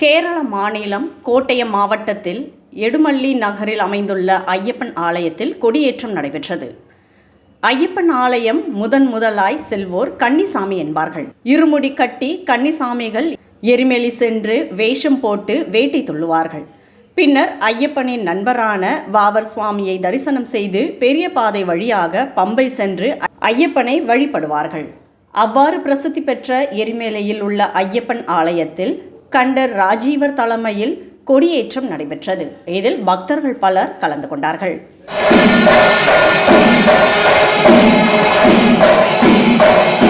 கேரள மாநிலம் கோட்டயம் மாவட்டத்தில் எடுமல்லி நகரில் அமைந்துள்ள ஐயப்பன் ஆலயத்தில் கொடியேற்றம் நடைபெற்றது. ஐயப்பன் ஆலயம் முதன் முதலாய் செல்வோர் கன்னிசாமி என்பார்கள். இருமுடி கட்டி கன்னிசாமிகள் எரிமெலி சென்று வேஷம் போட்டு வேட்டை துள்ளுவார்கள். பின்னர் ஐயப்பனின் நண்பரான வாவர் சுவாமியை தரிசனம் செய்து பெரிய பாதை வழியாக பம்பை சென்று ஐயப்பனை வழிபடுவார்கள். அவ்வாறு பிரசித்தி பெற்ற எரிமேலையில் உள்ள ஐயப்பன் ஆலயத்தில் கண்டர் ராஜீவர் தலைமையில் கொடியேற்றம் நடைபெற்றது. இதில் பக்தர்கள் பலர் கலந்து கொண்டார்கள். இந்த